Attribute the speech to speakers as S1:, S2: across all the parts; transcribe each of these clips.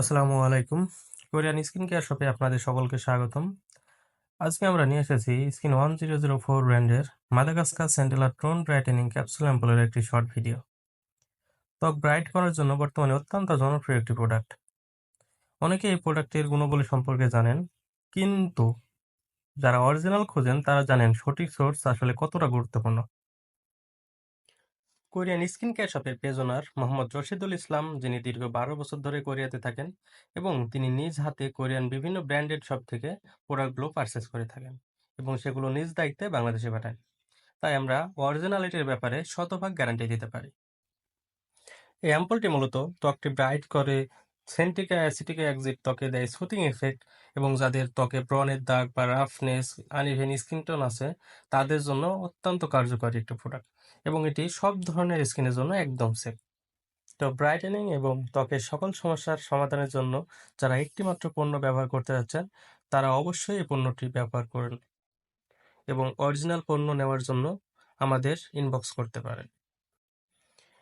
S1: আসসালামু আলাইকুম। Korean skin care শপে আপনাদের সকলকে স্বাগতম। আজকে আমরা নিয়ে এসেছি skin one zero zero four ব্র্যান্ডের Madagascar Centella tone brightening capsule অ্যাম্পলের একটি শর্ট ভিডিও। ত্বক ব্রাইট করার জন্য বর্তমানে অত্যন্ত জনপ্রিয় একটি প্রোডাক্ট। অনেকে এই প্রোডাক্টের গুণাবলী সম্পর্কে জানেন, কিন্তু যারা অরিজিনাল খোঁজেন তারা জানেন সঠিক সোর্স আসলে কতটা গুরুত্বপূর্ণ। কোরিয়ান স্কিন কেয়ার শপের পেজনার মোহাম্মদ রশিদুল ইসলাম, যিনি দীর্ঘ বারো বছর ধরে কোরিয়াতে থাকেন এবং তিনি নিজ হাতে কোরিয়ান বিভিন্ন ব্র্যান্ডেড শপ থেকে প্রোডাক্টগুলো পারচেস করে থাকেন এবং সেগুলো নিজ দায়িত্বে বাংলাদেশে পাঠান। তাই আমরা অরিজিনালিটির ব্যাপারে শতভাগ গ্যারান্টি দিতে পারি। এই অ্যাম্পলটি মূলত ত্বকটি ব্রাইট করে সেন্টিকা, অ্যাসিটিকা এক্সিট ত্বকে দেয় সুতিং এফেক্ট এবং যাদের ত্বকে ব্রণের দাগ বা রাফনেস আনইভেন স্কিন টোন আছে, তাদের জন্য অত্যন্ত কার্যকরী একটি প্রোডাক্ট এবং এটি সব ধরনের স্কিনের জন্য একদম সেফ তো ব্রাইটেনিং এবং ত্বকের সকল সমস্যার সমাধানের জন্য যারা একটিমাত্র পণ্য ব্যবহার করতে যাচ্ছেন, তারা অবশ্যই এই পণ্যটি ব্যবহার করেন এবং অরিজিনাল পণ্য নেওয়ার জন্য আমাদের ইনবক্স করতে পারেন।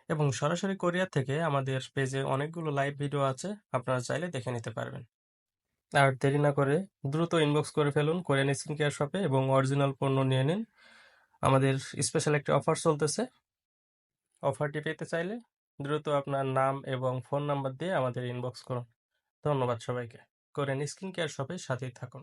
S1: এবং সরাসরি কোরিয়া থেকে আমাদের পেজে অনেকগুলো লাইভ ভিডিও আছে, আপনারা চাইলে দেখে নিতে পারবেন। আর দেরি না করে দ্রুত ইনবক্স করে ফেলুন কোরিয়ান স্কিন কেয়ার শপে এবং অরিজিনাল পণ্য নিয়ে নিন। আমাদের স্পেশাল একটি অফার চলতেছে। অফারটি পেতে চাইলে দ্রুত আপনার নাম এবং ফোন নাম্বার দিয়ে আমাদের ইনবক্স করুন। ধন্যবাদ সবাইকে। কোরিয়ান স্কিন কেয়ার শপে সাথেই থাকুন।